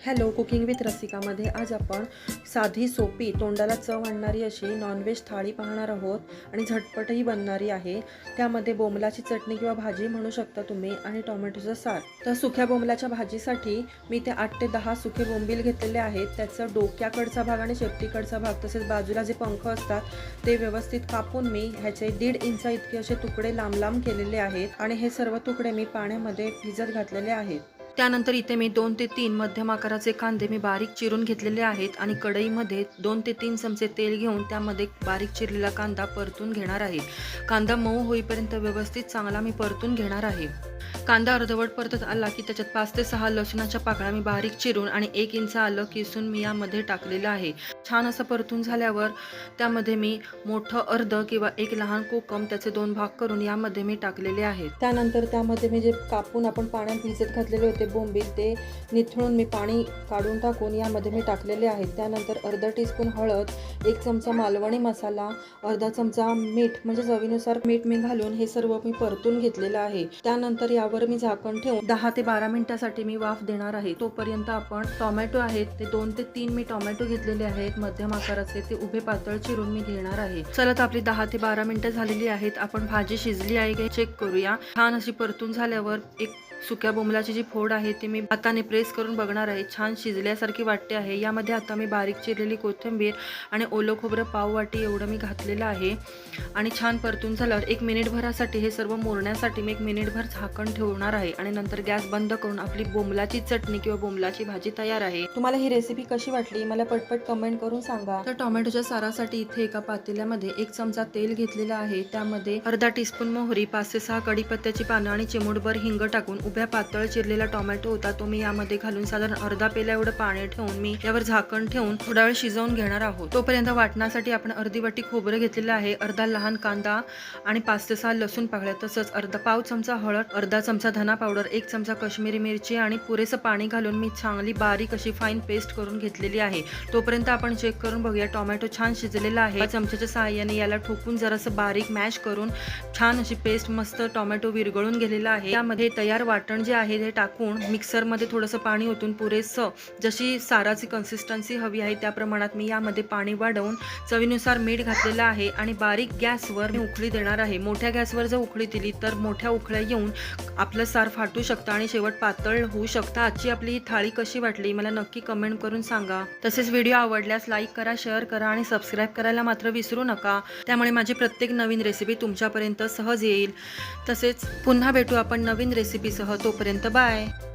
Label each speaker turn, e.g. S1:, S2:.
S1: Hello cooking with रसिकामध्ये आज आपण साधी सोपी तोंडाला चव आणणारी अशी नॉनव्हेज थाळी पाहणार आहोत आणि झटपटही बनणारी आहे. त्यामध्ये बोंबलाची चटणी किंवा भाजी म्हणू शकता तुम्ही आणि टोमॅटोचं सार तर सुक्या बोंबलाच्या भाजीसाठी मी ते आठ ते दहा सुके बोंबील घेतलेले आहेत. त्याचं डोक्याकडचा भाग आणि शेपटीकडचा भाग तसेच बाजूला जे पंख असतात ते व्यवस्थित कापून मी ह्याचे दीड इंच इतके असे तुकडे लांब लांब केलेले आहेत आणि हे सर्व तुकडे मी पाण्यामध्ये भिजत घातलेले आहेत. त्यानंतर इथे मी दोन ते तीन मध्यम आकाराचे कांदे मी बारीक चिरून घेतलेले आहेत आणि कढईमध्ये दोन ते तीन चमचे तेल घेऊन त्यामध्ये बारीक चिरलेला कांदा परतून घेणार आहे. कांदा मऊ होईपर्यंत व्यवस्थित चांगला मी परतून घेणार आहे. कांदा अर्धवट परतत आला की त्याच्यात पाच ते सहा लसणाच्या पाकळ्या मी बारीक चिरून आणि एक इंच आलं किसून मी यामध्ये टाकलेलं आहे. छान असं परतून झाल्यावर त्यामध्ये मी मोठं अर्ध किंवा एक लहान कोकम त्याचे दोन भाग करून यामध्ये मी टाकलेले आहे त्यानंतर त्यामध्ये मी जे कापून आपण पाण्यात भिजत घातलेले होते बोंबील ते निथळून मी पाणी काढून टाकून यामध्ये मी टाकलेले आहेत. त्यानंतर अर्धा टीस्पून हळद एक चमचा मालवणी मसाला अर्धा चमचा मीठ म्हणजे चवीनुसार मीठ मी घालून हे सर्व मी परतून घेतलेलं आहे. त्यानंतर यावर मी झाकण ठेवून दहा ते बारा मिनिटासाठी मी वाफ देणार आहे. तोपर्यंत आपण टोमॅटो आहेत ते दोन ते तीन मी टोमॅटो घेतलेले आहेत. मध्यम आकाराचे ते उभे पातळ चिरून मी घेणार आहे. चलत आपली दहा ते बारा मिनिटं झालेली आहेत. आपण भाजी शिजली आहे की चेक करूया. छान अशी परतून झाल्यावर एक सुक्या बोंबलाची जी फोड आहे ती मी हाताने प्रेस करून बघणार आहे. छान शिजल्यासारखी वाटते आहे. यामध्ये आता मी बारीक चिरलेली कोथिंबीर आणि ओलं खोबरं पाव वाटी एवढं मी घातलेलं आहे. आणि छान परतून झाल्यावर एक मिनिटभरासाठी हे सर्व मोरण्यासाठी मी एक मिनिटभर झाकण ठेवणार आहे. आणि नंतर गॅस बंद करून आपली बोंबलाची चटणी किंवा बोंबलाची भाजी तयार आहे. तुम्हाला ही रेसिपी कशी वाटली? मला पटपट कमेंट करून सांगा. तर टोमॅटोच्या सारासाठी इथे एका पातेल्यामध्ये एक चमचा तेल घेतलेला आहे. त्यामध्ये अर्धा टीस्पून मोहरी पाच ते सहा कढीपत्त्याची पानं आणि चिमूटभर हिंग टाकून उभ्या पातळ चिरलेला टोमॅटो होता तो मी यामध्ये घालून साधारण अर्धा पेला एवढं पाणी ठेवून मी यावर झाकण ठेवून थोडा वेळ शिजवून घेणार आहोत. तोपर्यंत वाटण्यासाठी आपण अर्धी वाटी खोबरं घेतलेलं आहे अर्धा लहान कांदा आणि पाच ते सहा लसूण पाकळ्या तसंच अर्धा पाव चमचा हळद अर्धा चमचा धना पावडर एक चमचा काश्मीरी मिरची आणि पुरेसं पाणी घालून मी चांगली बारीक अशी फाईन पेस्ट करून घेतलेली आहे. तोपर्यंत आपण चेक करून बघूया टोमॅटो छान शिजलेला आहे. चमच्याच्या सहाय्याने याला ठोकून जरासं बारीक मॅश करून छान अशी पेस्ट मस्त टोमॅटो विरघळून गेलेला आहे. यामध्ये तयार वाट वाटण जे आहे ते टाकून मिक्सरमध्ये थोडंसं पाणी ओतून पुरेसं जशी साराची कन्सिस्टन्सी हवी आहे त्या प्रमाणात मी यामध्ये पाणी वाढवून चवीनुसार मीठ घातलेलं आहे आणि बारीक गॅसवर मी उकळी देणार आहे. मोठ्या गॅसवर जर उखळी दिली तर मोठ्या उकळ्या येऊन आपलं सार फाटू शकतं आणि शेवट पातळ होऊ शकतं. आजची आपली ही थाळी कशी वाटली मला नक्की कमेंट करून सांगा. तसेच व्हिडिओ आवडल्यास लाईक करा शेअर करा आणि सबस्क्राईब करायला मात्र विसरू नका. त्यामुळे माझी प्रत्येक नवीन रेसिपी तुमच्यापर्यंत सहज येईल. तसेच पुन्हा भेटू आपण नवीन रेसिपीसह तोपर्यंत बाय.